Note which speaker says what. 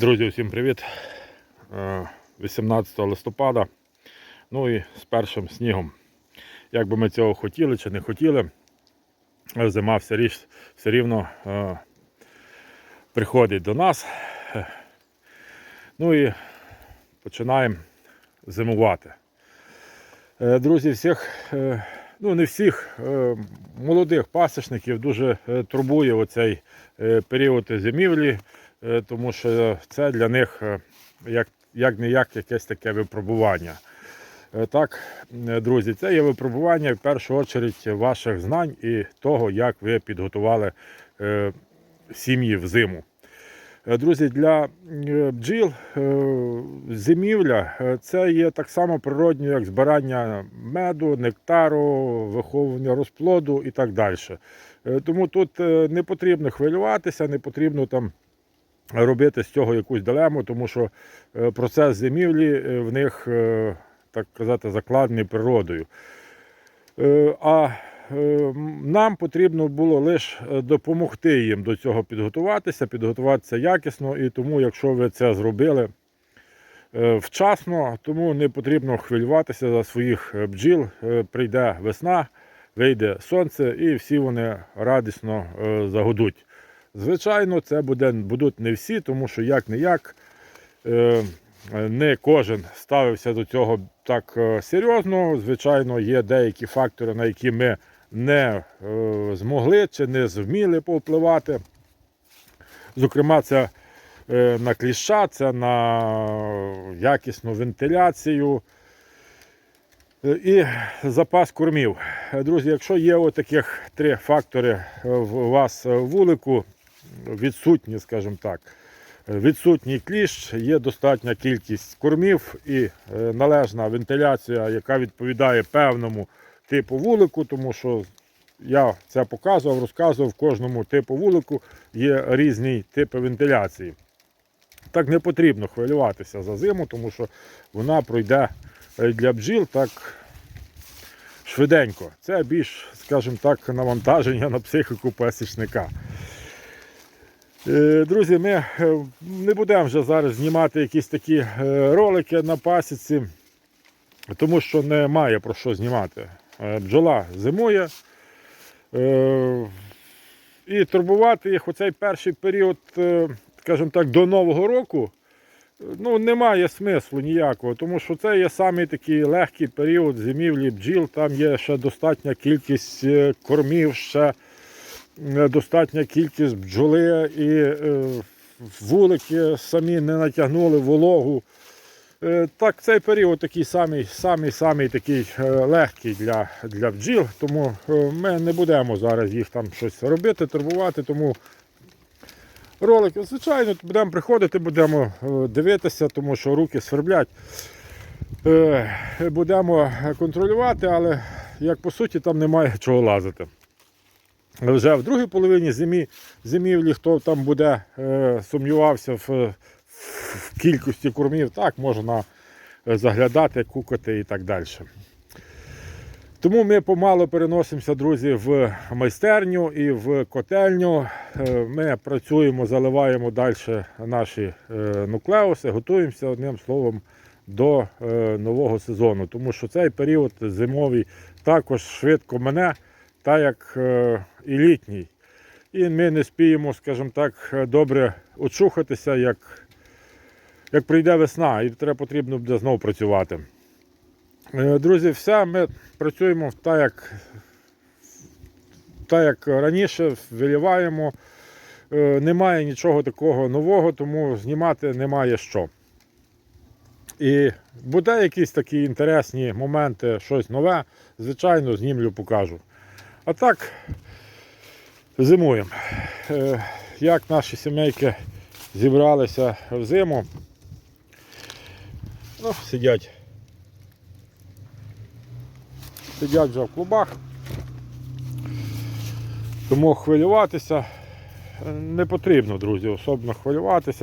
Speaker 1: Друзі, всім привіт! Е, 18 листопада. Ну і з першим снігом. Як би ми цього хотіли чи не хотіли, е, зима все, річ, все рівно е, приходить до нас. Е, Ну і починаємо зимувати. Е, Друзі, всіх, е, ну не всіх е, молодих пасічників дуже е, турбує оцей е, період зимівлі, е, тому що це для них е, як, як не як якесь таке випробування. Е, Так, е, друзі, це є випробування в першу чергу ваших знань і того, як ви підготували е, сім'ї в зиму. Е, Друзі, для е, бджіл е, зимівля е, це є так само природньо, як збирання меду, нектару, виховування розплоду і так далі. Е, Тому тут е, не потрібно хвилюватися, не потрібно там робити з цього якусь дилему, тому що е, процес зимівлі е, в них, е, так казати, закладений природою. А нам потрібно було лише допомогти їм до цього підготуватися, підготуватися якісно, і тому, якщо ви це зробили вчасно, тому не потрібно хвилюватися за своїх бджіл. Прийде весна, вийде сонце, і всі вони радісно загудуть. Звичайно, це буде, будуть не всі, тому що як не як. Не кожен ставився до цього так е, серйозно. Звичайно, є деякі фактори, на які ми не е, змогли чи не зуміли повпливати. Зокрема, це е, на кліща, це на якісну вентиляцію і запас кормів. Друзі, якщо є отаких три фактори в вас вулику, відсутні, скажімо так, відсутній кліщ, є достатня кількість кормів і е, належна вентиляція, яка відповідає певному типу вулику, тому що я це показував, розказував, в кожному типу вулику є різні типи вентиляції. Так не потрібно хвилюватися за зиму, тому що вона пройде е, для бджіл так швиденько. Це більш, скажімо так, навантаження на психіку пасічника. Е, Друзі, ми е, не будемо вже зараз знімати якісь такі е, ролики на пасіці, тому що немає про що знімати. Бджола зимує. І турбувати їх у цей перший період, скажімо так, до Нового року ну, немає смислу ніякого, тому що це є самий такий легкий період зимівлі бджіл, там є ще достатня кількість кормів, ще достатня кількість бджоли і е, вулики самі не натягнули вологу. Е, Так, цей період такий самий, самий, самий такий е, легкий для, для бджіл, тому ми не будемо зараз їх там щось робити, турбувати, тому ролик, звичайно, будемо приходити, будемо дивитися, тому що руки сверблять. Будемо контролювати, але як по суті там немає чого лазити. Вже в другій половині зимі, зимівлі, хто там буде е, сумнівався в, в кількості кормів, так можна е, заглядати, кукати і так далі. Тому ми помало переносимося, друзі, в майстерню і в котельню. Е, Ми працюємо, заливаємо далі наші е, нуклеуси, готуємося одним словом до нового сезону, тому що цей період зимовий також швидко мене, так як е, і літній. І ми не спіємо, скажімо так, добре очухатися, як, як прийде весна, і треба потрібно буде знову працювати. Е, Друзі, все, ми працюємо так, як, так, як раніше, виліваємо. Е, Немає нічого такого нового, тому знімати немає що. І буде якісь такі інтересні моменти, щось нове, звичайно, знімлю, покажу. А так, зимуємо. Е, Як наші сімейки зібралися в зиму. Ну, сидять. Сидять вже в клубах. Тому хвилюватися е, не потрібно, друзі, особливо хвилюватися.